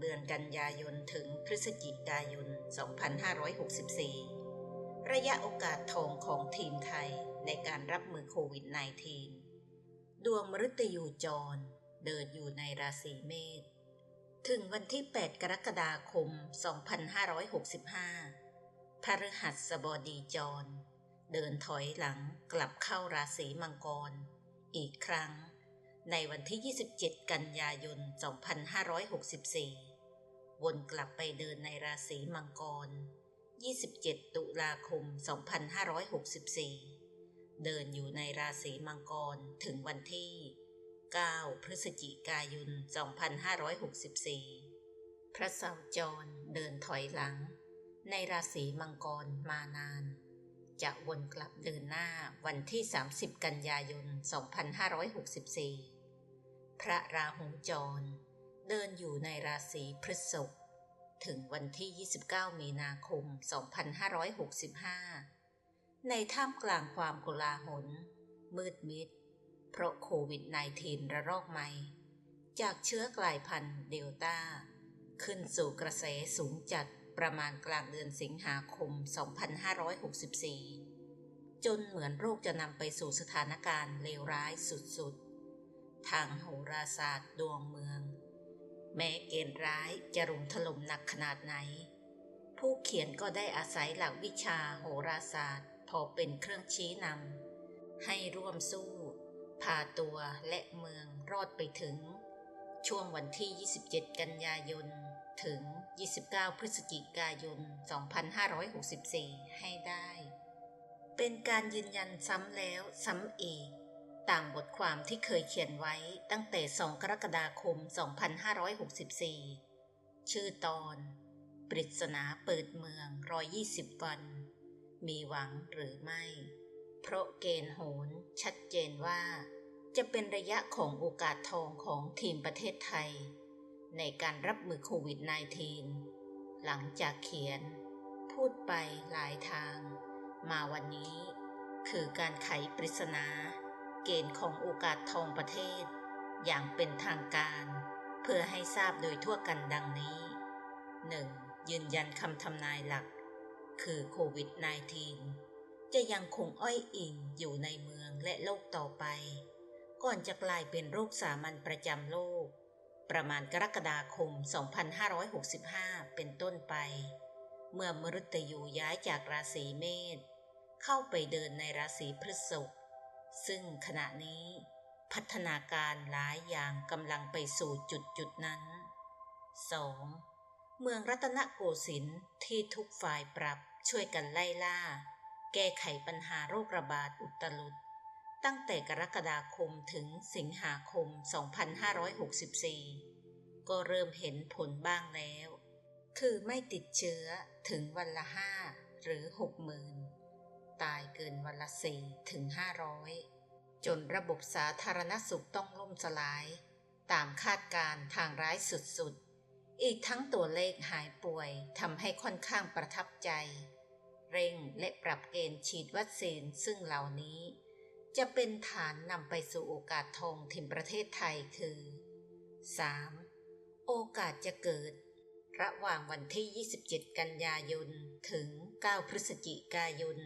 เดือนกันยายนถึงพฤศจิกายน 2564 ระยะโอกาสทองของทีมไทยในการรับมือโควิด -19 ดวงมฤตยูจร เดินอยู่ในราศีเมษ ถึงวันที่ 8 กรกฎาคม 2565 พฤหัสบดีจร เดินถอยหลังกลับเข้าราศีมังกร อีกครั้ง ในวันที่ 27 กันยายน 2564 วนกลับไปเดินในราศีมังกร 27 ตุลาคม 2564 เดินอยู่ในราศีมังกรถึงวันที่ 9 พฤศจิกายน 2564 พระเสาจรเดินถอยหลัง ในราศีมังกรมานาน จะวนกลับเดินหน้าวันที่ 30 กันยายน 2564 พระราหูจร เดินอยู่ในราศีพฤษภถึงวันที่ 29 มีนาคม 2565 ในท่ามกลางความโกลาหล มืดมิด เพราะโควิด -19 ระลอกใหม่ จากเชื้อกลายพันธุ์เดลต้า ขึ้นสู่กระแสสูงจัดประมาณกลางเดือนสิงหาคม 2564 จนเหมือนโรคจะนำไปสู่สถานการณ์เลวร้ายสุดๆ ทางโหราศาสตร์ดวงเมือง แม้เกณฑ์ร้ายจะรุมถล่มหนักขนาดไหน ผู้เขียนก็ได้อาศัยหลักวิชาโหราศาสตร์ พอเป็นเครื่องชี้นำให้ร่วมสู้ พาตัวและเมืองรอดไปถึง ช่วงวันที่ 27 กันยายน ถึง 29 พฤศจิกายน 2564 ให้ได้เป็นการยืนยันซ้ำแล้วซ้ำอีก ตามบทความที่เคยเขียนไว้ตั้งแต่ 2 กรกฎาคม 2564 ชื่อตอน ปริศนาเปิดเมือง 120 วัน มีหวังหรือไม่ เพราะเกณฑ์โหนชัดเจนว่า จะเป็นระยะของโอกาสทองของทีมประเทศไทย ในการรับมือโควิด -19 หลังจากเขียน พูดไปหลายทาง มาวันนี้ คือการไขปริศนา เกณฑ์ของโอกาสทองประเทศ อย่างเป็นทางการ เพื่อให้ทราบโดยทั่วกันดังนี้ 1. ยืนยันคำทำนายหลัก คือโควิด -19 จะยังคงอ้อยอิงอยู่ในเมืองและโลกต่อไป ก่อนจะกลายเป็นโรคสามัญประจำโลก ประมาณกรกฎาคม 2565 เป็นต้นไป เมื่อมฤตยูย้ายจากราศีเมษเข้าไปเดินในราศีพฤษภ ซึ่งขณะนี้พัฒนาการหลายอย่างกำลังไปสู่จุดจุดนั้น 2. เมืองรัตนโกสินทร์ที่ทุกฝ่ายปรับช่วยกันไล่ล่า แก้ไขปัญหาโรคระบาดอุตลุดตั้งแต่กรกฎาคมถึงสิงหาคม 2564 ก็เริ่มเห็นผลบ้างแล้ว คือไม่ติดเชื้อถึงวันละห้าหรือหกหมื่น ตายเกินวันละสี่ถึงห้าร้อยจนระบบสาธารณสุขต้องล่มสลาย ตามคาดการทางร้ายสุดๆ อีกทั้งตัวเลขหายป่วยทำให้ค่อนข้างประทับใจ เร่งและปรับเกณฑ์ฉีดวัคซีนซึ่งเหล่านี้ จะเป็นฐานนำไปสู่โอกาสทองถิ่นประเทศไทยคือ 3. โอกาสจะเกิด ระหว่างวันที่ 27 กันยายน ถึง 9 พฤศจิกายน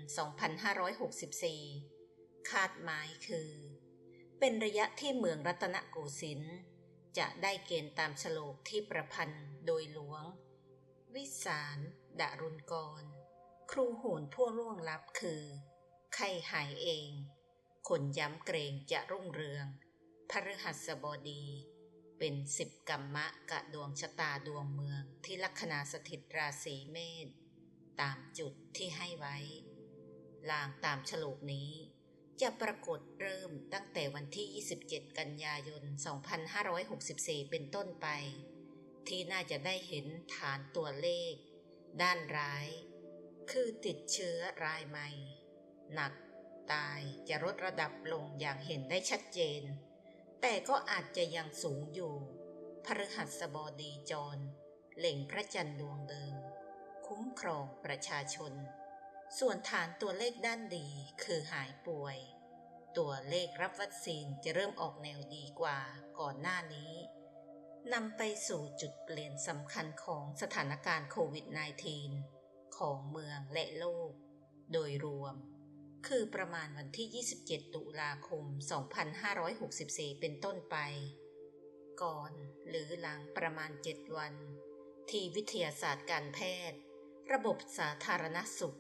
2564 คาดหมายคือ เป็นระยะที่เมืองรัตนโกสินทร์จะได้เกณฑ์ตามฉลกที่ประพันธ์โดยหลวง วิสารดารุณกร ครูโหนผู้ร่วงลับคือ ไข้หายเอง คนย้ำเกรงจะรุ่งเรือง พฤหัสบดี เป็นสิบกรรมะกะดวงชะตาดวงเมืองที่ลัคนาสถิตราศีเมษ ตามจุดที่ให้ไว้ ลางตามฉลูกนี้ จะปรากฏเริ่มตั้งแต่วันที่ 27 กันยายน 2564 เป็นต้นไป ที่น่าจะได้เห็นฐานตัวเลข ด้านร้าย คือติดเชื้อรายใหม่ หนักตายจะลดระดับลงอย่างเห็นได้ชัดเจน แต่ก็อาจจะยังสูงอยู่พฤหัสบดีจร เหล็งพระจันทร์ดวงเดิม คุ้มครองประชาชน ส่วนฐานตัวเลขด้านดีคือหายป่วย ตัวเลขรับวัคซีนจะเริ่มออกแนวดีกว่าก่อนหน้านี้นำไปสู่จุดเปลี่ยนสำคัญของสถานการณ์โควิด -19 ของเมืองและโลก โดยรวม คือประมาณวันที่ 27 ตุลาคม 2564 เป็นต้นไป ก่อนหรือหลังประมาณ 7 วัน ที่วิทยาศาสตร์การแพทย์ ระบบสาธารณสุข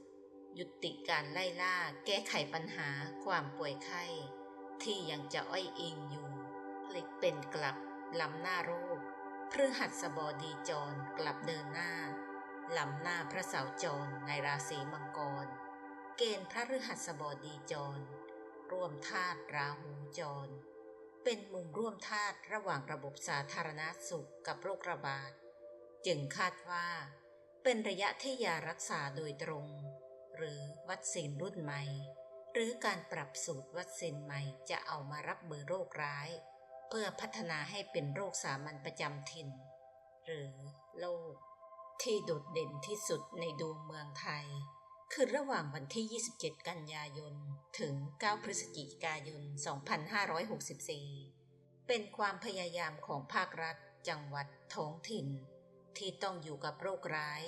ยุติการไล่ล่าแก้ไขปัญหาความป่วยไข้ ที่ยังจะอ้อยอิงอยู่พลิกเป็นกลับล้ำหน้าโรคพฤหัสบดีจรกลับเดินหน้าล้ำหน้าพระเสาจรในราศีมังกร เกณฑ์พระฤหัสบดีจรร่วมธาตุราหูจร เป็นมุมร่วมธาตุระหว่างระบบสาธารณสุขกับโรคระบาด จึงคาดว่า เป็นระยะที่ยารักษาโดยตรง หรือวัคซีนรุ่นใหม่ หรือการปรับสูตรวัคซีนใหม่จะเอามารับมือโรคร้าย เพื่อพัฒนาให้เป็นโรคสามัญประจำถิ่น หรือโรคที่โดดเด่นที่สุดในดวงเมืองไทย คือระหว่างวันที่ 27 กันยายน ถึง 9 พฤศจิกายน 2564 เป็นความพยายามของภาครัฐ จังหวัดท้องถิ่น ที่ต้องอยู่กับโรคร้าย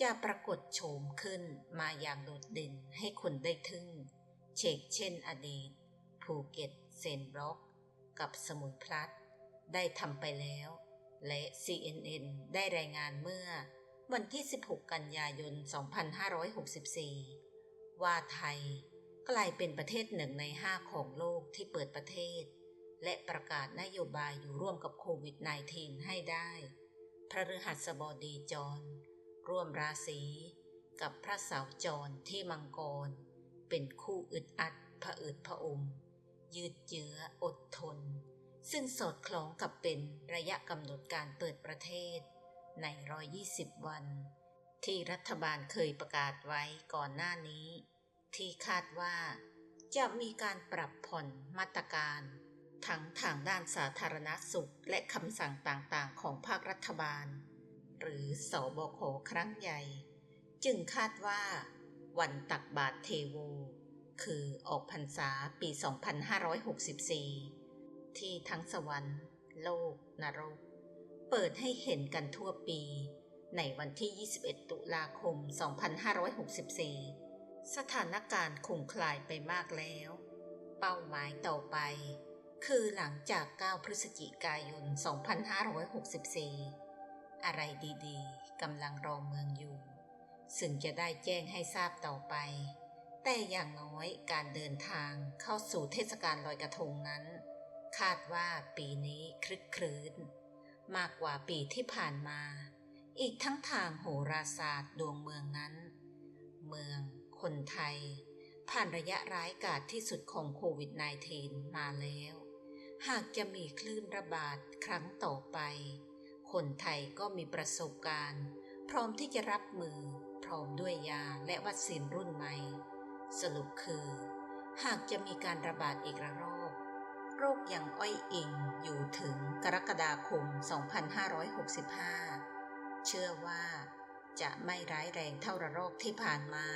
จะปรากฏโฉมขึ้นมาอย่างโดดเด่นให้คนได้ทึ่ง เชกเช่นอดีต ภูเก็ตเซนบล็อก กับสมุยพลัด ได้ทำไปแล้ว และ CNN ได้รายงานเมื่อวันที่ 16 กันยายน 2564 ว่าไทยกลายเป็นประเทศหนึ่งในห้าของโลกที่เปิดประเทศ และประกาศนโยบายอยู่ร่วมกับโควิด -19 ให้ได้ พระฤหัสบดีจร ร่วมราศีกับพระเสาจรที่มังกร เป็นคู่อึดอัดผะอืดผะอม ยืดเยื้ออดทน ซึ่งสอดคล้องกับเป็นระยะกำหนดการเปิดประเทศ ใน 120 วัน ที่รัฐบาลเคยประกาศไว้ก่อนหน้านี้ ที่คาดว่าจะมีการปรับผ่อนมาตรการ ทั้งทางด้านสาธารณสุขและคำสั่งต่างๆ ของภาครัฐบาล หรือสอบคครั้งใหญ่ จึงคาดว่า วันตักบาตรเทโว คือออกพรรษาปี 2564 ที่ทั้งสวรรค์ โลก นรก เปิดให้เห็นกันทั่วปี ในวันที่ 21 ตุลาคม 2564 สถานการณ์คงคลายไปมากแล้ว เป้าหมายต่อไป คือหลังจาก 9 พฤศจิกายน 2564 อะไรดีๆกำลังรอเมืองอยู่ ซึ่งจะได้แจ้งให้ทราบต่อไป แต่อย่างน้อยการเดินทางเข้าสู่เทศกาลลอยกระทงนั้น คาดว่าปีนี้คลึกครื้น มากกว่าปีที่ผ่านมา อีกทั้งทางโหราศาสตร์ดวงเมืองนั้น เมืองคนไทยผ่านระยะร้ายกาจที่สุดของโควิด -19 มาแล้ว หากจะมีคลื่นระบาดครั้งต่อไป คนไทยก็มีประสบการณ์ พร้อมที่จะรับมือ พร้อมด้วยยาและวัคซีนรุ่นใหม่ สรุปคือ หากจะมีการระบาดอีกระลอกโรคยังอ้อยอิงอยู่ถึงกรกฎาคม 2565 เชื่อว่าจะไม่ร้ายแรงเท่าระลอกที่ผ่านมา